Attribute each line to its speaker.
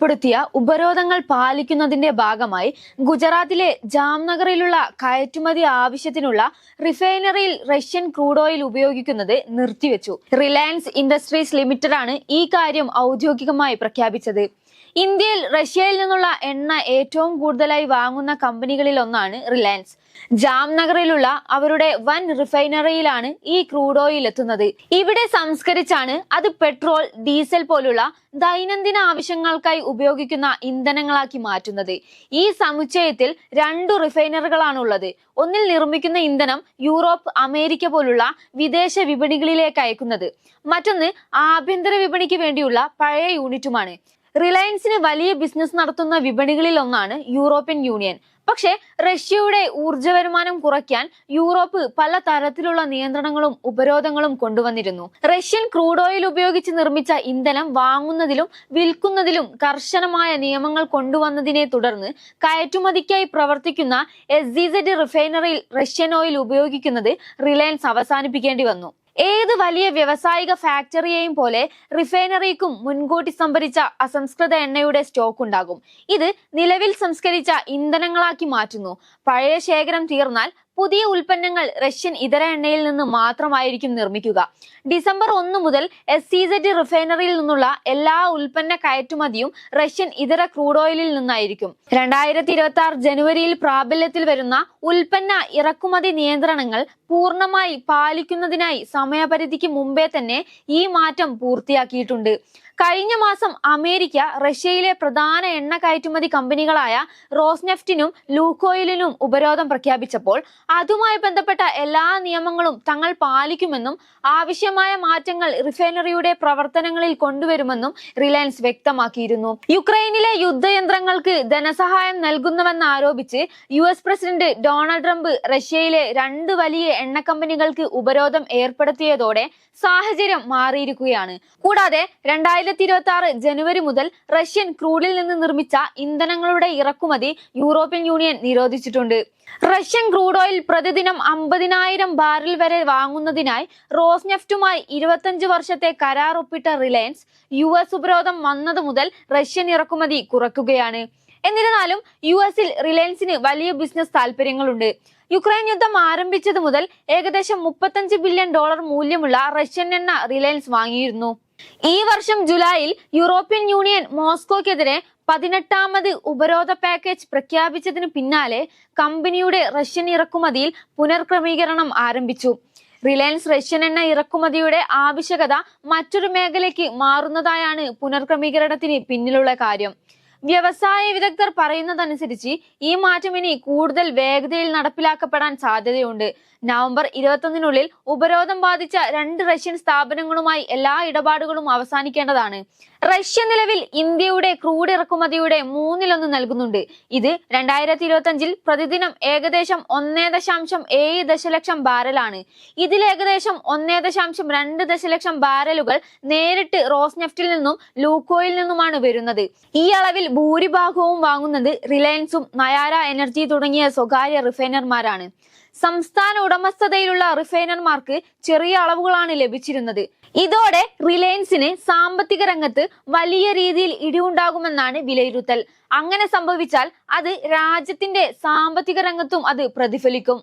Speaker 1: ഏർപ്പെടുത്തിയ ഉപരോധങ്ങൾ പാലിക്കുന്നതിന്റെ ഭാഗമായി ഗുജറാത്തിലെ ജാംനഗറിലുള്ള കയറ്റുമതി ആവശ്യത്തിനുള്ള റിഫൈനറിയിൽ റഷ്യൻ ക്രൂഡ് ഓയിൽ ഉപയോഗിക്കുന്നത് നിർത്തിവെച്ചു. റിലയൻസ് ഇൻഡസ്ട്രീസ് ലിമിറ്റഡ് ആണ് ഈ കാര്യം ഔദ്യോഗികമായി പ്രഖ്യാപിച്ചത്. ഇന്ത്യയിൽ റഷ്യയിൽ നിന്നുള്ള എണ്ണ ഏറ്റവും കൂടുതലായി വാങ്ങുന്ന കമ്പനികളിൽ ഒന്നാണ് റിലയൻസ്. ജാംനഗറിലുള്ള അവരുടെ വൻ റിഫൈനറിയിലാണ് ഈ ക്രൂഡ് ഓയിൽ എത്തുന്നത്. ഇവിടെ സംസ്കരിച്ചാണ് അത് പെട്രോൾ ഡീസൽ പോലുള്ള ദൈനംദിന ആവശ്യങ്ങൾക്കായി ഉപയോഗിക്കുന്ന ഇന്ധനങ്ങളാക്കി മാറ്റുന്നത്. ഈ സമുച്ചയത്തിൽ രണ്ടു റിഫൈനറുകളാണുള്ളത്. ഒന്നിൽ നിർമ്മിക്കുന്ന ഇന്ധനം യൂറോപ്പ് അമേരിക്ക പോലുള്ള വിദേശ വിപണികളിലേക്ക് അയക്കുന്നത്. മറ്റൊന്ന് ആഭ്യന്തര വിപണിക്ക് വേണ്ടിയുള്ള പഴയ യൂണിറ്റുമാണ്. റിലയൻസിന് വലിയ ബിസിനസ് നടത്തുന്ന വിപണികളിൽ ഒന്നാണ് യൂറോപ്യൻ യൂണിയൻ. പക്ഷേ റഷ്യയുടെ ഊർജ വരുമാനം കുറയ്ക്കാൻ യൂറോപ്പ് പല തരത്തിലുള്ള നിയന്ത്രണങ്ങളും ഉപരോധങ്ങളും കൊണ്ടുവന്നിരുന്നു. റഷ്യൻ ക്രൂഡ് ഓയിൽ ഉപയോഗിച്ച് നിർമ്മിച്ച ഇന്ധനം വാങ്ങുന്നതിലും വിൽക്കുന്നതിലും കർശനമായ നിയമങ്ങൾ കൊണ്ടുവന്നതിനെ തുടർന്ന് കയറ്റുമതിക്കായി പ്രവർത്തിക്കുന്ന എസ് റിഫൈനറിയിൽ റഷ്യൻ ഓയിൽ ഉപയോഗിക്കുന്നത് റിലയൻസ് അവസാനിപ്പിക്കേണ്ടി വന്നു. ഏത് വലിയ വ്യവസായിക ഫാക്ടറിയെയും പോലെ റിഫൈനറിക്കും മുൻകൂട്ടി സംഭരിച്ച അസംസ്കൃത എണ്ണയുടെ സ്റ്റോക്ക് ഉണ്ടാകും. ഇത് നിലവിൽ സംസ്കരിച്ച ഇന്ധനങ്ങളാക്കി മാറ്റുന്നു. പഴയ ശേഖരം തീർന്നാൽ പുതിയ ഉൽപ്പന്നങ്ങൾ റഷ്യൻ ഇതര എണ്ണയിൽ നിന്ന് മാത്രമായിരിക്കും നിർമ്മിക്കുക. ഡിസംബർ ഒന്ന് മുതൽ എസ് സി സെഡ് റിഫൈനറിയിൽ നിന്നുള്ള എല്ലാ ഉൽപ്പന്ന കയറ്റുമതിയും റഷ്യൻ ഇതര ക്രൂഡ് ഓയിലിൽ നിന്നായിരിക്കും. രണ്ടായിരത്തി ഇരുപത്തി ആറ് ജനുവരിയിൽ പ്രാബല്യത്തിൽ വരുന്ന ഉൽപ്പന്ന ഇറക്കുമതി നിയന്ത്രണങ്ങൾ പൂർണമായി പാലിക്കുന്നതിനായി സമയപരിധിക്ക് മുമ്പേ തന്നെ ഈ മാറ്റം പൂർത്തിയാക്കിയിട്ടുണ്ട്. കഴിഞ്ഞ മാസം അമേരിക്ക റഷ്യയിലെ പ്രധാന എണ്ണ കയറ്റുമതി കമ്പനികളായ റോസ്നെഫ്റ്റിനും ലൂക്കോയിലിനും ഉപരോധം പ്രഖ്യാപിച്ചപ്പോൾ അതുമായി ബന്ധപ്പെട്ട എല്ലാ നിയമങ്ങളും തങ്ങൾ പാലിക്കുമെന്നും ആവശ്യമായ മാറ്റങ്ങൾ റിഫൈനറിയുടെ പ്രവർത്തനങ്ങളിൽ കൊണ്ടുവരുമെന്നും റിലയൻസ് വ്യക്തമാക്കിയിരുന്നു. യുക്രൈനിലെ യുദ്ധയന്ത്രങ്ങൾക്ക് ധനസഹായം നൽകുന്നുവെന്ന് ആരോപിച്ച് U S president Donald Trump റഷ്യയിലെ രണ്ട് വലിയ എണ്ണ കമ്പനികൾക്ക് ഉപരോധം ഏർപ്പെടുത്തിയതോടെ സാഹചര്യം മാറിയിരിക്കുകയാണ്. കൂടാതെ രണ്ടായിരത്തി ഇരുപത്തി ആറ് ജനുവരി മുതൽ റഷ്യൻ ക്രൂഡിൽ നിന്ന് നിർമ്മിച്ച ഇന്ധനങ്ങളുടെ ഇറക്കുമതി യൂറോപ്യൻ യൂണിയൻ നിരോധിച്ചിട്ടുണ്ട്. റഷ്യൻ ക്രൂഡ് ഓയിൽ പ്രതിദിനം അമ്പതിനായിരം ബാരൽ വരെ വാങ്ങുന്നതിനായി റോസ്നെഫ്റ്റുമായി ഇരുപത്തഞ്ച് വർഷത്തെ കരാർ ഒപ്പിട്ട റിലയൻസ് യു എസ് ഉപരോധം വന്നത് മുതൽ റഷ്യൻ ഇറക്കുമതി കുറയ്ക്കുകയാണ്. എന്നിരുന്നാലും യു എസിൽ റിലയൻസിന് വലിയ ബിസിനസ് താല്പര്യങ്ങളുണ്ട് യുക്രൈൻ യുദ്ധം ആരംഭിച്ചത് മുതൽ ഏകദേശം മുപ്പത്തഞ്ച് ബില്യൺ ഡോളർ മൂല്യമുള്ള റഷ്യൻ എണ്ണ റിലയൻസ് വാങ്ങിയിരുന്നു. ഈ വർഷം ജൂലൈയിൽ യൂറോപ്യൻ യൂണിയൻ മോസ്കോക്കെതിരെ പതിനെട്ടാമത് ഉപരോധ പാക്കേജ് പ്രഖ്യാപിച്ചതിന് പിന്നാലെ കമ്പനിയുടെ റഷ്യൻ ഇറക്കുമതിയിൽ പുനർക്രമീകരണം ആരംഭിച്ചു. റിലയൻസ് റഷ്യൻ എണ്ണ ഇറക്കുമതിയുടെ ആവശ്യകത മറ്റൊരു മേഖലയ്ക്ക് മാറുന്നതായാണ് പുനർക്രമീകരണത്തിന് പിന്നിലുള്ള കാര്യം. വ്യവസായ വിദഗ്ധർ പറയുന്നതനുസരിച്ച് ഈ മാറ്റം ഇനി കൂടുതൽ വേഗതയിൽ നടപ്പിലാക്കപ്പെടാൻ സാധ്യതയുണ്ട്. നവംബർ ഇരുപത്തൊന്നിനുള്ളിൽ ഉപരോധം ബാധിച്ച രണ്ട് റഷ്യൻ സ്ഥാപനങ്ങളുമായി എല്ലാ ഇടപാടുകളും അവസാനിക്കേണ്ടതാണ്. റഷ്യ നിലവിൽ ഇന്ത്യയുടെ ക്രൂഡ് ഇറക്കുമതിയുടെ മൂന്നിലൊന്ന് നൽകുന്നുണ്ട്. ഇത് രണ്ടായിരത്തി ഇരുപത്തിയഞ്ചിൽ പ്രതിദിനം ഏകദേശം ഒന്നേ ദശാംശം ഏഴ് ദശലക്ഷം ബാരലാണ്. ഇതിൽ ഏകദേശം ഒന്നേ ദശാംശം രണ്ട് ദശലക്ഷം ബാരലുകൾ നേരിട്ട് റോസ്നെഫ്റ്റിൽ നിന്നും ലൂക്കോയിൽ നിന്നുമാണ് വരുന്നത്. ഈ അളവിൽ ഭൂരിഭാഗവും വാങ്ങുന്നത് റിലയൻസും നയാര എനർജി തുടങ്ങിയ സ്വകാര്യ റിഫൈനർമാരാണ്. സംസ്ഥാന ഉടമസ്ഥതയിലുള്ള റിഫൈനർമാർക്ക് ചെറിയ അളവുകളാണ് ലഭിച്ചിരുന്നത്. ഇതോടെ റിലയൻസിന് സാമ്പത്തിക രംഗത്ത് വലിയ രീതിയിൽ ഇടിവുണ്ടാകുമെന്നാണ് വിലയിരുത്തൽ. അങ്ങനെ സംഭവിച്ചാൽ അത് രാജ്യത്തിന്റെ സാമ്പത്തിക രംഗത്തും അത് പ്രതിഫലിക്കും.